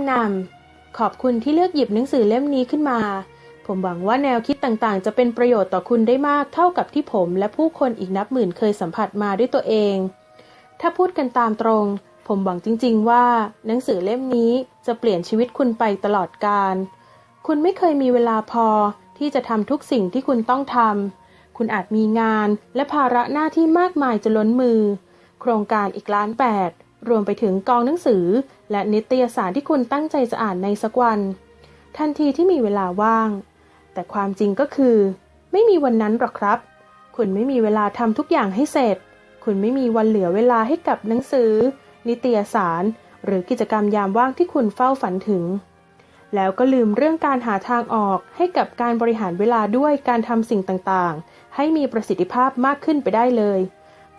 ำนำ ขอบคุณที่เลือกหยิบหนังสือเล่มนี้ขึ้นมา ผมหวังว่าแนวคิดต่างๆ จะเป็นประโยชน์ต่อคุณได้มากเท่ากับที่ผมและผู้คนอีกนับหมื่นเคยสัมผัสมาด้วยตัวเอง ถ้าพูดกันตามตรง ผมหวังจริง ๆ ว่า หนังสือเล่มนี้จะเปลี่ยนชีวิตคุณไปตลอดกาล คุณไม่เคยมีเวลาพอที่จะทำทุกสิ่งที่คุณต้องทำ คุณอาจมีงานและภาระหน้าที่มากมายจะล้นมือ โครงการอีกล้านแปด รวมไปถึงกองหนังสือ และนิตยสารที่คุณตั้งใจจะอ่านในสักวัน ทันทีที่มีเวลาว่าง แต่ความจริงก็คือ ไม่มีวันนั้นหรอกครับ คุณไม่มีเวลาทำทุกอย่างให้เสร็จ คุณไม่มีวันเหลือเวลาให้กับหนังสือ นิตยสาร หรือกิจกรรมยามว่างที่คุณเฝ้าฝันถึง แล้วก็ลืมเรื่องการหาทางออกให้กับการบริหารเวลาด้วยการทำสิ่งต่างๆ ให้มีประสิทธิภาพมากขึ้นไปได้เลย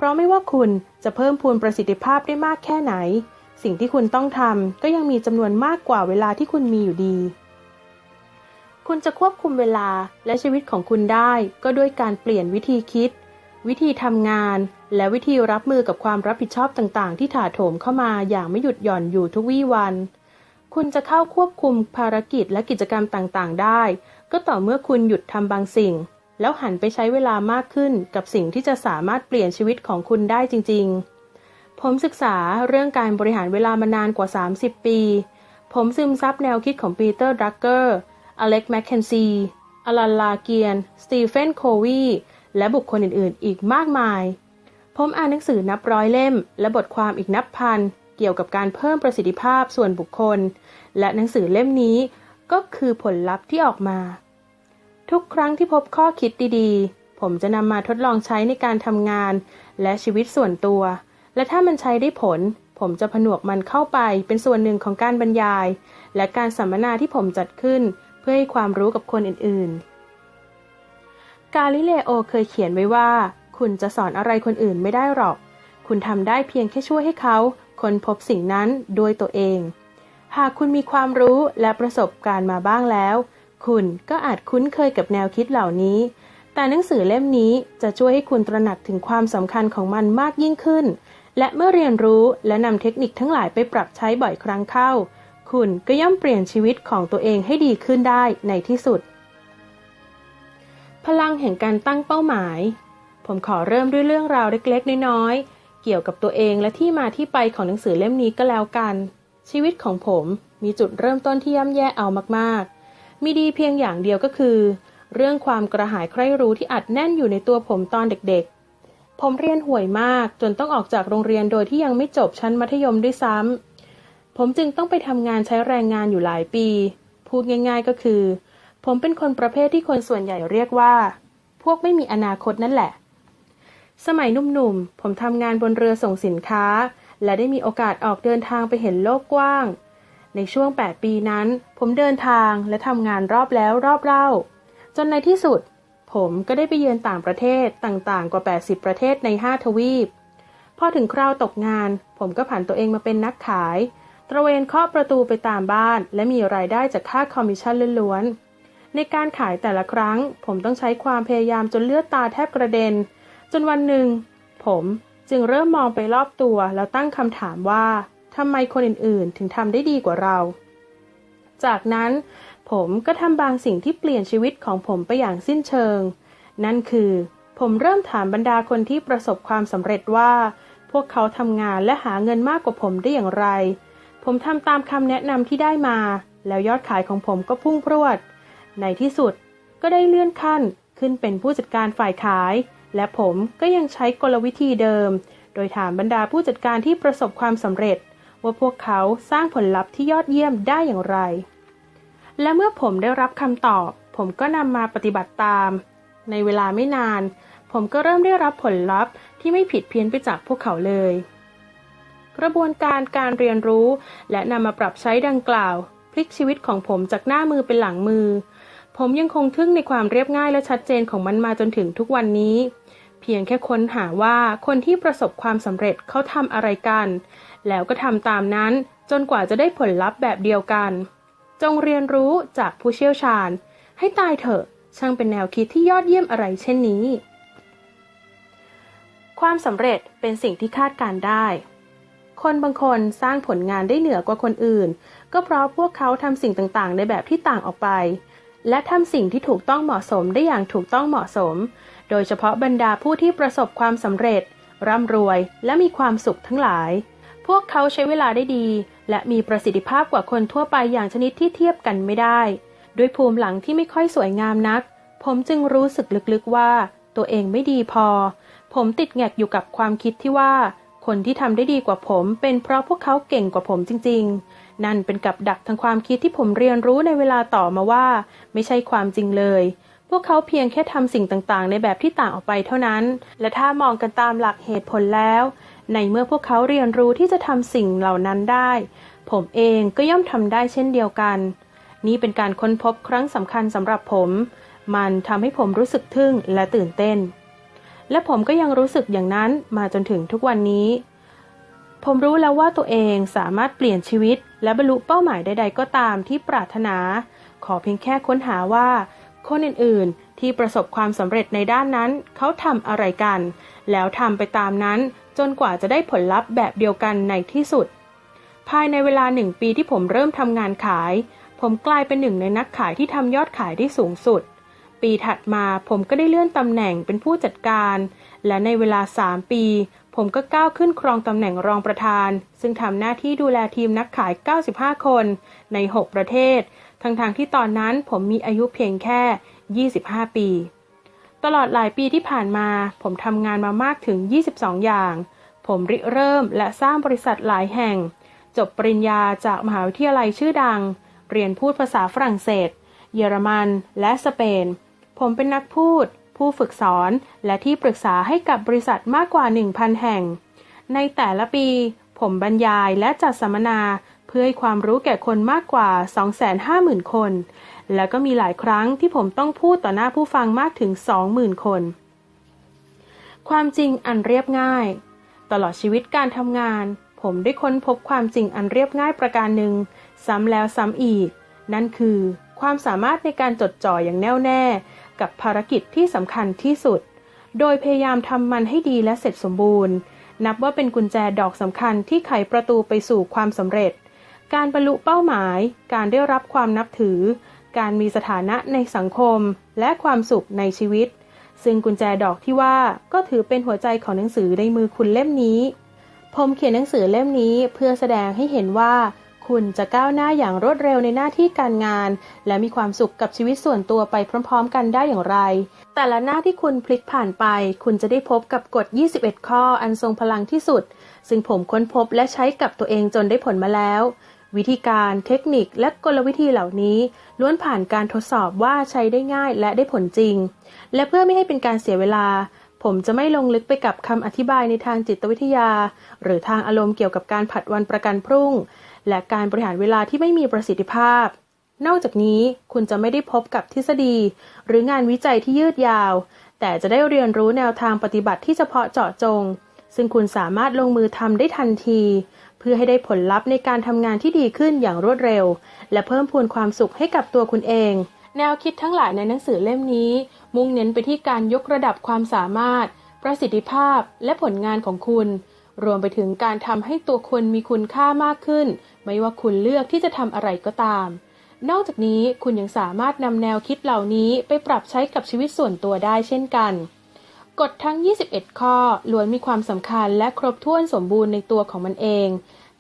เพราะไม่ว่าคุณจะเพิ่มพูนประสิทธิภาพได้มากแค่ไหน สิ่งที่คุณต้องทำก็ยังมีจำนวนมากกว่าเวลาที่คุณมีอยู่ดี คุณจะควบคุมเวลาและชีวิตของคุณได้ก็ด้วยการเปลี่ยนวิธีคิด วิธีทำงาน และวิธีรับมือกับความรับผิดชอบต่างๆ ที่ถาโถมเข้ามาอย่างไม่หยุดหย่อนอยู่ทุกวี่วัน คุณจะเข้าควบคุมภารกิจและกิจกรรมต่างๆ ได้ ก็ต่อเมื่อคุณหยุดทำบางสิ่ง แล้วหันไปใช้เวลามากขึ้นกับสิ่งที่จะสามารถเปลี่ยนชีวิตของคุณได้จริง ๆ ผมศึกษาเรื่องการบริหารเวลามานานกว่า 30 ปี ผมซึมซับแนวคิดของปีเตอร์ดรักเกอร์ อเล็กแมคเคนซี อลันลาเกียน สตีเฟนโควี และบุคคลอื่นๆ อีกมากมาย ผมอ่านหนังสือนับร้อยเล่ม และบทความอีกนับพัน เกี่ยวกับการเพิ่มประสิทธิภาพส่วนบุคคล และหนังสือเล่มนี้ก็คือผลลัพธ์ที่ออกมา ทุกครั้งที่พบข้อคิดดีๆ ผมจะนำมาทดลองใช้ในการทำงาน และชีวิตส่วนตัว และถ้ามันใช้ได้ผล ผมจะผนวกมันเข้าไปเป็นส่วนหนึ่งของการบรรยาย และการสัมมนาที่ผมจัดขึ้น เพื่อให้ความรู้กับคนอื่นๆ กาลิเลโอเคยเขียนไว้ว่า คุณจะสอนอะไรคนอื่นไม่ได้หรอก คุณทำได้เพียงแค่ช่วยให้เขาค้นพบสิ่งนั้นด้วยตัวเอง หากคุณมีความรู้และประสบการณ์มาบ้างแล้ว คุณก็อาจคุ้นเคยกับแนวคิดเหล่านี้ แต่หนังสือเล่มนี้จะช่วยให้คุณตระหนักถึงความสำคัญของมันมากยิ่งขึ้น และเมื่อเรียนรู้และนำเทคนิคทั้งหลายไปปรับใช้บ่อยครั้งเข้า คุณก็ย่อมเปลี่ยนชีวิตของตัวเองให้ดีขึ้นได้ในที่สุด พลังแห่งการตั้งเป้าหมาย ผมขอเริ่มด้วยเรื่องราวเล็กๆ น้อยๆ เกี่ยวกับตัวเองและที่มาที่ไปของหนังสือเล่มนี้ก็แล้วกัน ชีวิตของผมมีจุดเริ่มต้นที่ย่ำแย่เอามากๆ มีดีเพียงอย่างเดียวก็คือ เรื่องความกระหายใคร่รู้ที่อัดแน่นอยู่ในตัวผมตอนเด็กๆ ผมเรียนห่วยมากจนต้องออกจากโรงเรียนโดยที่ยังไม่จบชั้นมัธยมด้วยซ้ำ ผมจึงต้องไปทำงานใช้แรงงานอยู่หลายปี พูดง่าย ๆก็คือ ผมเป็นคนประเภทที่คนส่วนใหญ่เรียกว่า พวกไม่มีอนาคตนั่นแหละ สมัยหนุ่มๆ ผมทำงานบนเรือส่งสินค้า และได้มีโอกาสออกเดินทางไปเห็นโลกกว้าง ในช่วง 8 ปีนั้น ผมเดินทางและทำงานรอบแล้วรอบเล่า จนในที่สุด ผมก็ได้ไปเยือนต่างประเทศต่างๆ กว่า 80 ประเทศใน 5 ทวีป พอถึงคราวตกงาน ผมก็ผันตัวเองมาเป็นนักขาย ตระเวนเคาะประตูไปตามบ้าน และมีรายได้จากค่าคอมมิชชั่นล้วนๆ ในการขายแต่ละครั้ง ผมต้องใช้ความพยายามจนเลือดตาแทบกระเด็น จนวันหนึ่ง ผมจึงเริ่มมองไปรอบตัวแล้วตั้งคำถามว่า ทำไมคนอื่นๆ ถึงทำได้ดีกว่าเรา จากนั้นผมก็ทำบางสิ่งที่เปลี่ยนชีวิตของผมไปอย่างสิ้นเชิง นั่นคือ ผมเริ่มถามบรรดาคนที่ประสบความสำเร็จว่า พวกเขาทำงานและหาเงินมากกว่าผมได้อย่างไร ผมทำตามคำแนะนำที่ได้มา แล้วยอดขายของผมก็พุ่งพรวด ในที่สุดก็ได้เลื่อนขั้นขึ้นเป็นผู้จัดการฝ่ายขาย และผมก็ยังใช้กลวิธีเดิม โดยถามบรรดาผู้จัดการที่ประสบความสำเร็จ ว่าพวกเขาสร้างผลลัพธ์ที่ยอดเยี่ยมได้อย่างไร และเมื่อผมได้รับคำตอบ ผมก็นำมาปฏิบัติตาม ในเวลาไม่นาน ผมก็เริ่มได้รับผลลัพธ์ที่ไม่ผิดเพี้ยนไปจากพวกเขาเลย กระบวนการการเรียนรู้ และนำมาปรับใช้ดังกล่าว พลิกชีวิตของผมจากหน้ามือเป็นหลังมือ ผมยังคงทึ่งในความเรียบง่ายและชัดเจนของมันมาจนถึงทุกวันนี้ เพียงแค่ค้นหาว่าคนที่ประสบความสำเร็จเขาทำอะไรกัน แล้วก็ทำตามนั้นจนกว่าจะได้ผลลัพธ์แบบเดียวกัน จงเรียนรู้จากผู้เชี่ยวชาญ ให้ตายเถอะ ช่างเป็นแนวคิดที่ยอดเยี่ยมอะไรเช่นนี้ ความสำเร็จเป็นสิ่งที่คาดการได้ คนบางคนสร้างผลงานได้เหนือกว่าคนอื่น ก็เพราะพวกเขาทำสิ่งต่างๆ ในแบบที่ต่างออกไป และทำสิ่งที่ถูกต้องเหมาะสมได้อย่างถูกต้องเหมาะสม โดยเฉพาะบรรดาผู้ที่ประสบความสำเร็จ ร่ำรวยและมีความสุขทั้งหลาย พวกเขาใช้เวลาได้ดี และมีประสิทธิภาพกว่าคนทั่วไปอย่างชนิดที่เทียบกันไม่ได้ ด้วยภูมิหลังที่ไม่ค่อยสวยงามนัก ผมจึงรู้สึกลึกๆว่า ตัวเองไม่ดีพอ ผมติดแงกอยู่กับความคิดที่ว่า คนที่ทำได้ดีกว่าผมเป็นเพราะพวกเขาเก่งกว่าผมจริง ๆ นั่นเป็นกับดักทางความคิดที่ผมเรียนรู้ในเวลาต่อมาว่า ไม่ใช่ความจริงเลย พวกเขาเพียงแค่ทำสิ่งต่างๆ ในแบบที่ต่างออกไปเท่านั้น และถ้ามองกันตามหลักเหตุผลแล้ว ในเมื่อพวกเขาเรียนรู้ที่จะทำสิ่งเหล่านั้นได้ ผมเองก็ย่อมทำได้เช่นเดียวกัน นี่เป็นการค้นพบครั้งสำคัญสำหรับผม มันทำให้ผมรู้สึกทึ่งและตื่นเต้น และผมก็ยังรู้สึกอย่างนั้นมาจนถึงทุกวันนี้ ผมรู้แล้วว่าตัวเองสามารถเปลี่ยนชีวิต และบรรลุเป้าหมายใด ๆ ก็ตามที่ปรารถนา ขอเพียงแค่ค้นหาว่า คนอื่นๆ ที่ประสบความสำเร็จในด้านนั้นเขาทำอะไรกัน แล้วทำไปตามนั้นจนกว่าจะได้ผลลัพธ์แบบเดียวกันในที่สุด ภายในเวลาหนึ่งปีที่ผมเริ่มทำงานขาย ผมกลายเป็นหนึ่งในนักขายที่ทำยอดขายได้สูงสุด ปีถัดมาผมก็ได้เลื่อนตำแหน่งเป็นผู้จัดการ และในเวลา 3 ปี ผมก็ก้าวขึ้นครองตำแหน่งรองประธาน ซึ่งทำหน้าที่ดูแลทีมนักขาย 95 คนใน 6 ประเทศ ทั้งๆทที่ตอนนั้นผมมีอายุเพียงแค่ 25 ปี ตลอดหลายปีที่ผ่านมา ผมทำงานมามากถึง 22 อย่าง ผมริเริ่มและสร้างบริษัทหลายแห่ง จบปริญญาจากมหาวิทยาลัยชื่อดัง เรียนพูดภาษาฝรั่งเศส เยอรมัน และสเปน ผมเป็นนักพูด ผู้ฝึกสอน และที่ปรึกษาให้กับบริษัทมากกว่า 1,000 แห่ง ในแต่ละปี ผมบรรยายและจัดสัมมนาเพื่อให้ความรู้แก่คนมากกว่า 250,000 คน แล้วก็มีหลายครั้งที่ผมต้องพูดต่อหน้าผู้ฟังมากถึง 20,000 คน ความจริงอันเรียบง่าย ตลอดชีวิตการทำงาน ผมได้ค้นพบความจริงอันเรียบง่ายประการหนึ่ง ซ้ำแล้วซ้ำอีก นั่นคือความสามารถในการจดจ่ออย่างแน่วแน่ กับภารกิจที่สำคัญที่สุด โดยพยายามทำมันให้ดีและเสร็จสมบูรณ์ นับว่าเป็นกุญแจดอกสำคัญที่ไขประตูไปสู่ความสำเร็จ การบรรลุเป้าหมาย การได้รับความนับถือ การมีสถานะในสังคม และความสุขในชีวิต ซึ่งกุญแจดอกที่ว่าก็ถือเป็นหัวใจของหนังสือในมือคุณเล่มนี้ ผมเขียนหนังสือเล่มนี้เพื่อแสดงให้เห็นว่า คุณจะก้าวหน้าอย่างรวดเร็วในหน้าที่การงาน และมีความสุขกับชีวิตส่วนตัวไปพร้อมๆ กันได้อย่างไร แต่ละหน้าที่คุณพลิกผ่านไป คุณจะได้พบกับกฎ 21 ข้ออันทรงพลังที่สุด ซึ่งผมค้นพบและใช้กับตัวเองจนได้ผลมาแล้ว วิธีการเทคนิคและกลวิธีเหล่านี้ ล้วนผ่านการทดสอบว่าใช้ได้ง่ายและได้ผลจริง และเพื่อไม่ให้เป็นการเสียเวลาผมจะไม่ลงลึกไปกับคำอธิบายในทางจิตวิทยา หรือทางอารมณ์เกี่ยวกับการผัดวันประกันพรุ่ง และการบริหารเวลาที่ไม่มีประสิทธิภาพ นอกจากนี้คุณจะไม่ได้พบกับทฤษฎี หรืองานวิจัยที่ยืดยาว แต่จะได้เรียนรู้แนวทางปฏิบัติที่เฉพาะเจาะจง ซึ่งคุณสามารถลงมือทำได้ทันที เพื่อให้ได้ผลลัพธ์ในการทำงานที่ดีขึ้นอย่างรวดเร็ว และเพิ่มพูนความสุขให้กับตัวคุณเองแนวคิดทั้งหลายในหนังสือเล่มนี้ มุ่งเน้นไปที่การยกระดับความสามารถ ประสิทธิภาพและผลงานของคุณ รวมไปถึงการทำให้ตัวคุณมีคุณค่ามากขึ้น ไม่ว่าคุณเลือกที่จะทำอะไรก็ตาม นอกจากนี้คุณยังสามารถนำแนวคิดเหล่านี้ไปปรับใช้กับชีวิตส่วนตัวได้เช่นกัน กฎทั้ง 21 ข้อล้วนมีความสำคัญและครบถ้วนสมบูรณ์ในตัวของมันเอง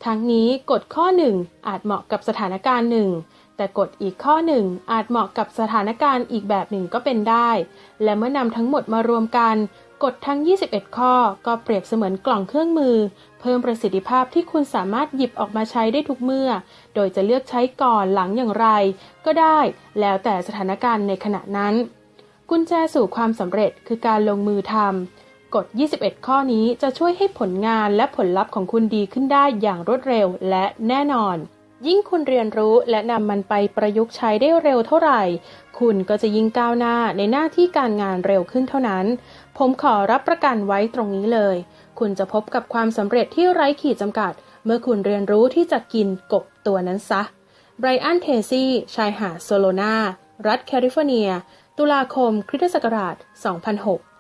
ทั้งนี้กฎข้อหนึ่งอาจเหมาะกับสถานการณ์หนึ่งแต่กฎอีกข้อหนึ่งอาจเหมาะกับสถานการณ์อีกแบบหนึ่งก็เป็นได้ และเมื่อนำทั้งหมดมารวมกัน กฎทั้ง 21 ข้อก็เปรียบเสมือนกล่องเครื่องมือ เพิ่มประสิทธิภาพที่คุณสามารถหยิบออกมาใช้ได้ทุกเมื่อ โดยจะเลือกใช้ก่อนหลังอย่างไร ก็ได้ แล้วแต่สถานการณ์ในขณะนั้น กุญแจสู่ความสำเร็จคือการลงมือทำกฎ 21 ข้อนี้จะช่วยให้ผลงานและผลลัพธ์ของคุณดีขึ้นได้อย่างรวดเร็วและแน่นอน ยิ่งคุณเรียนรู้และนำมันไปประยุกต์ใช้ได้เร็วเท่าไหร่ คุณก็จะยิ่งก้าวหน้าในหน้าที่การงานเร็วขึ้นเท่านั้น ผมขอรับประกันไว้ตรงนี้เลย คุณจะพบกับความสำเร็จที่ไร้ขีดจำกัด เมื่อคุณเรียนรู้ที่จะกินกบตัวนั้นซะไบรอันเทซี่ ชายหาดโซโลนา รัฐแคลิฟอร์เนีย ตุลาคม คริสตศักราช 2006